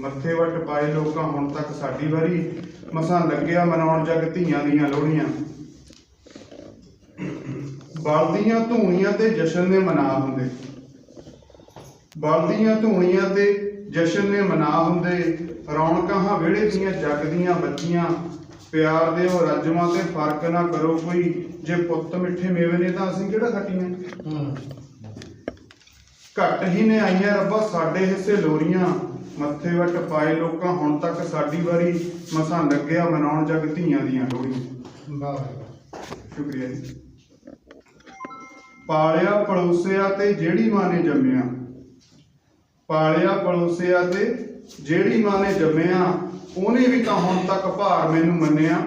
ਮੱਥੇ ਵੱਟ ਪਾਏ ਲੋਕਾਂ ਹੁਣ ਤੱਕ ਸਾਡੀ ਵਾਰੀ। ਮਸਾਂ ਲੱਗਿਆ ਮਨਾਉਣ ਜਗ ਧੀਆਂ ਦੀਆਂ ਲੋਹੜੀਆਂ। ਬਲਦੀਆਂ ਧੂਣੀਆਂ ਤੇ ਜਸ਼ਨ ਨੇ ਮਨਾ ਹੁੰਦੇ। ਬਲਦੀਆਂ ਧੂਣੀਆਂ ਤੇ ਜਸ਼ਨ ਨੇ ਮਨਾ ਹੁੰਦੇ। ਰੌਣਕਾਂ ਵਿਹੜੇ ਦੀਆਂ ਜਗਦੀਆਂ ਬੱਚੀਆਂ। ਪਿਆਰ ਦੇ ਉਹ ਰਜਮਾਂ ਤੇ ਫ਼ਰਕ ਨਾ ਕਰੋ ਕੋਈ। ਜੇ ਪੁੱਤ ਮਿੱਠੇ ਮੇਵੇ ਨੇ ਤਾਂ ਅਸੀਂ ਕਿਹੜਾ ਖੱਟੀਆਂ? ਘੱਟ ਹੀ ਨੇ ਆਈਆਂ ਰੱਬਾ ਸਾਡੇ ਹਿੱਸੇ ਲੋਰੀਆਂ। ਮੱਥੇ ਵੱਟ ਪਾਏ ਲੋਕਾਂ ਹੁਣ ਤੱਕ ਸਾਡੀ ਵਾਰੀ ਮਸਾਂ ਲੱਗਿਆ ਮਨਾਉਣ ਜਗ ਧੀਆਂ ਦੀਆਂ ਲੋਹੜੀਆਂ ਵਾਹ ਵਾਹ ਸ਼ੁਕਰੀਆ ਜੀ। ਪਾਲਿਆ ਪੜੋਸਿਆ ਤੇ ਜਿਹੜੀ ਮਾਂ ਨੇ ਜੰਮਿਆ। ਪਾਲਿਆ ਪੜੋਸਿਆ ਤੇ ਜਿਹੜੀ ਮਾਂ ਨੇ ਜੰਮਿਆ ਉਹਨੇ ਵੀ ਤਾਂ ਹੁਣ ਤੱਕ ਭਾਰ ਮੈਨੂੰ ਮੰਨਿਆ।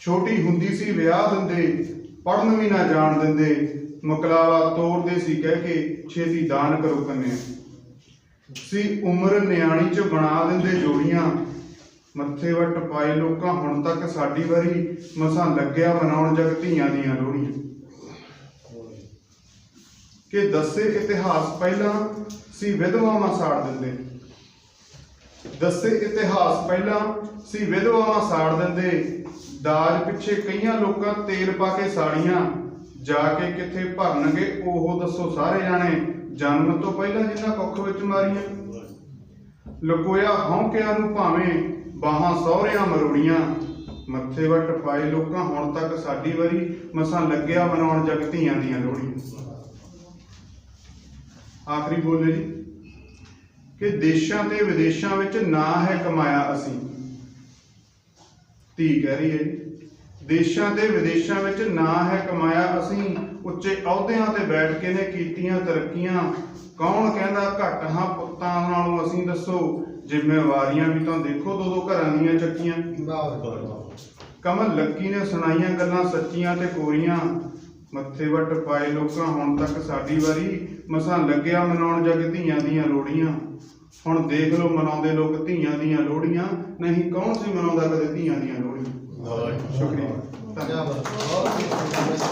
ਛੋਟੀ ਹੁੰਦੀ ਸੀ ਵਿਆਹ ਦਿੰਦੇ ਪੜਨ ਵੀ ਨਾ ਜਾਣ ਦਿੰਦੇ। ਮਕਲਾਵਾ ਤੋਰਦੇ ਸੀ ਕਹਿ ਕੇ ਛੇਤੀ ਦਾਨ ਕਰੋ ਕੰਨਿਆ। ਸੀ ਉਮਰ ਨਿਆਣੀ ਚ ਬਣਾ ਦਿੰਦੇ ਜੋੜੀਆਂ। ਮੱਥੇ ਵੱਟ ਪਾਏ ਲੋਕਾਂ, ਹੁਣ ਤੱਕ ਸਾਡੀ ਵਾਰੀ ਮਸਾਂ ਲੱਗਿਆ ਮਨਾਉਣ ਜਗ ਧੀਆਂ ਦੀਆਂ ਲੋਹੜੀਆਂ ਕਿ ਦੱਸੇ ਇਤਿਹਾਸ ਪਹਿਲਾਂ ਸੀ ਵਿਧਵਾਵਾਂ ਸਾੜ ਦਿੰਦੇ। ਦੱਸੇ ਇਤਿਹਾਸ ਪਹਿਲਾਂ ਸੀ ਵਿਧਵਾਵਾਂ ਸਾੜ ਦਿੰਦੇ, ਦਾਜ ਪਿੱਛੇ ਕਈਆਂ ਲੋਕਾਂ ਤੇਲ ਪਾ ਕੇ ਸਾੜੀਆਂ, ਜਾ ਕੇ ਕਿੱਥੇ ਭਰਨਗੇ, ਉਹ ਦੱਸੋ ਸਾਰੇ ਜਾਣੇ, ਜਨਮ ਤੋਂ ਪਹਿਲਾਂ ਜਿਨ੍ਹਾਂ ਕੁੱਖ ਵਿੱਚ ਮਾਰੀਆਂ। ਲੁਕੋਇਆ ਹੌਂਕਿਆਂ ਨੂੰ ਭਾਵੇਂ ਬਾਹਾਂ ਸਹੁਰਿਆਂ ਮਰੋੜੀਆਂ, ਮੱਥੇ ਵੱਟ ਪਾਏ ਲੋਕਾਂ, ਹੁਣ ਤੱਕ ਸਾਡੀ ਵਾਰੀ ਮਸਾਂ ਲੱਗਿਆ ਮਨਾਉਣ ਜਗ ਧੀਆਂ ਦੀਆਂ ਲੋਹੜੀਆਂ ਆਖਰੀ ਬੋਲੇ ਜੀ। ਕਿ ਦੇਸ਼ਾਂ ਤੇ ਵਿਦੇਸ਼ਾਂ ਵਿੱਚ ਨਾ ਹੈ ਕਮਾਇਆ ਅਸੀਂ। ਧੀ ਕਹਿ ਰਹੀ ਹੈ ਦੇਸ਼ਾਂ ਤੇ ਵਿਦੇਸ਼ਾਂ ਵਿੱਚ ਨਾ ਹੈ ਕਮਾਇਆ ਅਸੀਂ ਉੱਚੇ ਅਹੁਦਿਆਂ ਤੇ ਬੈਠ ਕੇ ਨੇ ਕੀਤੀਆਂ ਤਰੱਕੀਆਂ। ਕੌਣ ਕਹਿੰਦਾ ਘੱਟ ਹਾਂ ਪੁੱਤਾਂ ਨਾਲੋਂ ਅਸੀਂ ਦੱਸੋ ਜ਼ਿੰਮੇਵਾਰੀਆਂ ਵੀ ਤਾਂ ਦੇਖੋ ਦੋ ਦੋ ਘਰਾਂ ਦੀਆਂ ਚੱਕੀਆਂ। ਕਮਲ ਲੱਕੀ ਨੇ ਸੁਣਾਈਆਂ ਗੱਲਾਂ ਸੱਚੀਆਂ ਤੇ ਕੋਰੀਆਂ ਮੱਥੇ ਵੱਟ ਪਾਏ ਲੋਕਾਂ ਹੁਣ ਤੱਕ ਸਾਡੀ ਵਾਰੀ ਮਸਾਂ ਲੱਗਿਆ ਮਨਾਉਣ ਜਗ ਧੀਆਂ ਦੀਆਂ ਲੋੜੀਆਂ। ਹੁਣ ਦੇਖ ਲਓ ਮਨਾਉਂਦੇ ਲੋਕ ਧੀਆਂ ਦੀਆਂ ਲੋੜੀਆਂ ਨਹੀਂ ਕੌਣ ਸੀ ਮਨਾਉਂਦਾ ਕਦੇ ਧੀਆਂ ਦੀਆਂ ਲੋੜੀਆਂ? ਸ਼ੁਕਰੀਆ। ਕੀ